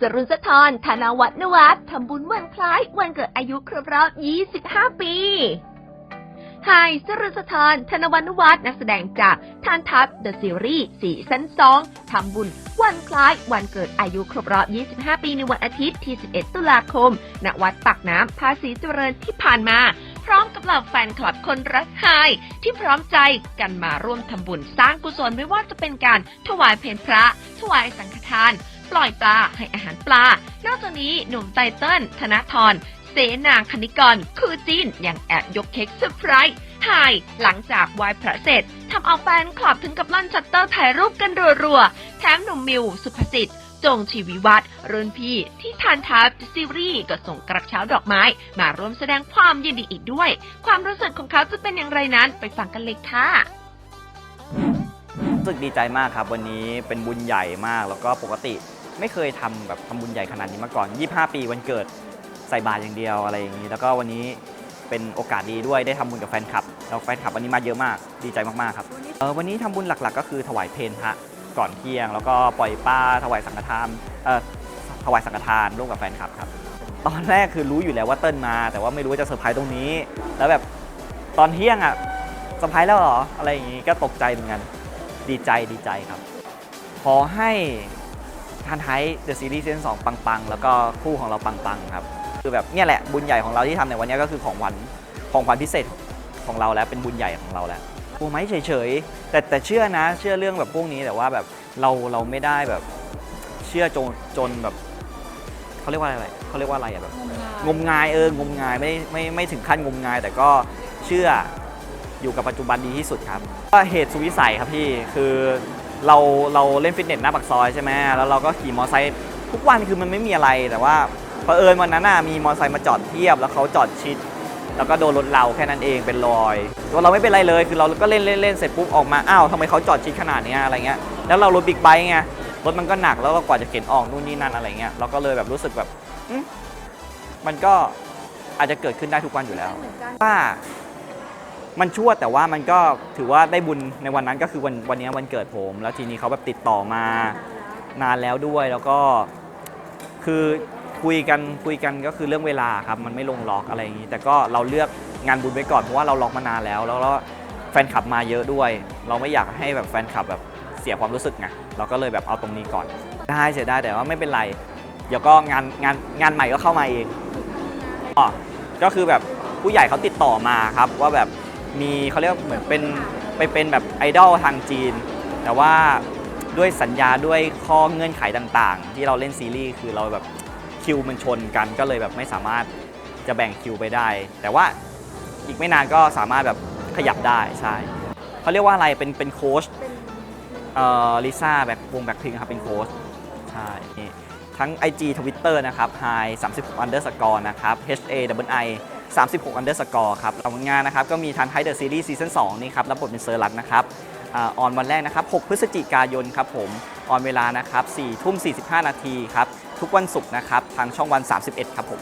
สรุนสะทรธนวัฒนวัฒน์ทำบุญวันคล้ายวันเกิดอายุครบรอบ 25 ปีไฮสรุนสะทรธนวัฒนวัฒน์นักแสดงจากทานทัพเดอะซีรีส์ซีซั่น2ทำบุญวันคล้ายวันเกิดอายุครบรอบ 25 ปีในวันอาทิตย์ที่ 11 ตุลาคม ณ วัดปากน้ำภาษีเจริญที่ผ่านมา รับเหล่าแฟนคลับคนรักไฮที่พร้อมใจกันมาร่วมทำบุญสร้างกุศลไม่ว่าจะเป็นการถวายเพลพระ ถวายสังฆทาน ปล่อยปลาให้อาหารปลา นอกจากนี้หนุ่มไตเติ้ลธนทรเสนาคณิกรคือจีนยังแอบยกเค้กเซอร์ไพรส์ไฮหลังจากไหว้พระเสร็จทำเอาแฟนคลับถึงกับลั่นชัตเตอร์ถ่ายรูปกันรัวๆแถมหนุ่มมิวสุภสิทธิ์ จงชีวิวัฒน์รุ่นพี่ที่ทานทัพซีรีส์ก็ส่งกระเช้าดอกไม้ มาร่วมแสดงความยินดีอีกด้วย ความรู้สึกของเขาจะเป็นอย่างไรนั้นไปฟังกันเลยค่ะรู้สึกดีใจมากครับ วันนี้เป็นบุญใหญ่มาก แล้วก็ปกติไม่เคยทำแบบทำบุญใหญ่ขนาดนี้มาก่อน 25 ปีวันเกิดใส่บาตรอย่างเดียวอะไรอย่างนี้ แล้วก็วันนี้เป็นโอกาสดีด้วยได้ทำบุญกับแฟนคลับแล้วแฟนคลับวันนี้มาเยอะมากดีใจมากๆครับวันนี้ทำบุญหลักๆ ก็คือถวายเพลพระ ก่อนเที่ยง แล้วก็ปล่อยป้าถวายสังฆทานเอ่อถวายสังฆทานร่วมกับแฟนคลับครับ ตอนแรกคือรู้อยู่แล้วว่าเติ้ลมา แต่ว่าไม่รู้ว่าจะเซอร์ไพรส์ตรงนี้ แล้วแบบตอนเที่ยงอะเซอร์ไพรส์แล้วเหรออะไรอย่างนี้ก็ตกใจเหมือนกันดีใจดีใจครับ ขอให้ทันไทยเดอะซีรีส์ซีซั่นสองปังๆ แล้วก็คู่ของเราปังๆครับคือแบบเนี่ยแหละบุญใหญ่ของเราที่ทำในวันนี้ก็คือของขวัญของขวัญพิเศษของเราแล้วเป็นบุญใหญ่ของเราแล้ว ลัวไหมเฉยๆ แต่แต่เชื่อนะ เชื่อเรื่องแบบพวกนี้แต่ว่าแบบเราเราไม่ได้แบบเชื่อจนจนแบบเขาเรียกว่าอะไรเขาเรียกว่าอะไรอะแบบงมงายเอองมงายไม่ไม่ไม่ถึงขั้นงมงาย แต่ก็เชื่ออยู่กับปัจจุบันดีที่สุดครับก็เหตุสุวิสัยครับพี่คือเราเราเล่นฟิตเนสหน้าปากซอยใช่ไหมแล้วเราก็ขี่มอไซค์ทุกวันคือมันไม่มีอะไรแต่ว่าเผอิญวันนั้นน่ะมีมอไซค์มาจอดเทียบแล้วเขาจอดชิด แล้วก็โดนรถเราแค่นั้นเองเป็นรอยตัวเราไม่เป็นไรเลยคือเราก็เล่นเล่นเล่นเสร็จปุ๊บออกมาอ้าวทำไมเขาจอดชิดขนาดเนี้ยอะไรเงี้ยแล้วเรารถบิ๊กไบค์ไงรถมันก็หนักแล้วก็กว่าจะเข็นออกนู่นนี่นั่นอะไรเงี้ยเราก็เลยแบบรู้สึกแบบอืมมันก็อาจจะเกิดขึ้นได้ทุกวันอยู่แล้วว่ามันชั่วแต่ว่ามันก็ถือว่าได้บุญในวันนั้นก็คือวันวันนี้วันเกิดผม แล้วทีนี้เขาแบบติดต่อมานานแล้วด้วยแล้วก็คือ คุยกันคุยกันก็คือเรื่องเวลาครับมันไม่ลงล็อกอะไรอย่างนี้ แต่ก็เราเลือกงานบุญไว้ก่อนเพราะว่าเราล็อกมานานแล้ว แล้วก็แฟนคลับมาเยอะด้วย เราไม่อยากให้แบบแฟนคลับแบบเสียความรู้สึกไงเราก็เลยแบบเอาตรงนี้ก่อนได้เสียได้แต่ว่าไม่เป็นไร เดี๋ยวก็งานงานงานใหม่ก็เข้ามาเองอ๋อก็คือแบบผู้ใหญ่เขาติดต่อมาครับ ว่าแบบมีเขาเรียกเหมือนเป็นไปเป็นแบบไอดอลทางจีน แต่ว่าด้วยสัญญาด้วยข้อเงื่อนไขต่างๆ ที่เราเล่นซีรีส์คือเราแบบ คิวมันชนกันก็เลยแบบไม่สามารถจะแบ่งคิวไปได้ แต่ว่าอีกไม่นานก็สามารถแบบขยับได้ใช่เขาเรียกว่าอะไรเป็นเป็นโค้ชเอ่อลิซ่าแบ็ควงแบ็คพิงครับเป็นโค้ชใช่นี่ทั้ง IG Twitter นะครับ Hi 36 underscore นะครับ H A W I 36 underscore ครับเอางานนะครับก็มีทันไทเดอะซีรีส์ซีซั่น2นี่ครับรับบทเป็นเซอร์รัตนะครับอออนวันแรกนะครับ 6 พฤศจิกายนครับผม ออนเวลานะครับ4ทุ่ม45 นาทีครับ ทุกวันศุกร์นะครับ ทางช่องวัน 31 ครับผม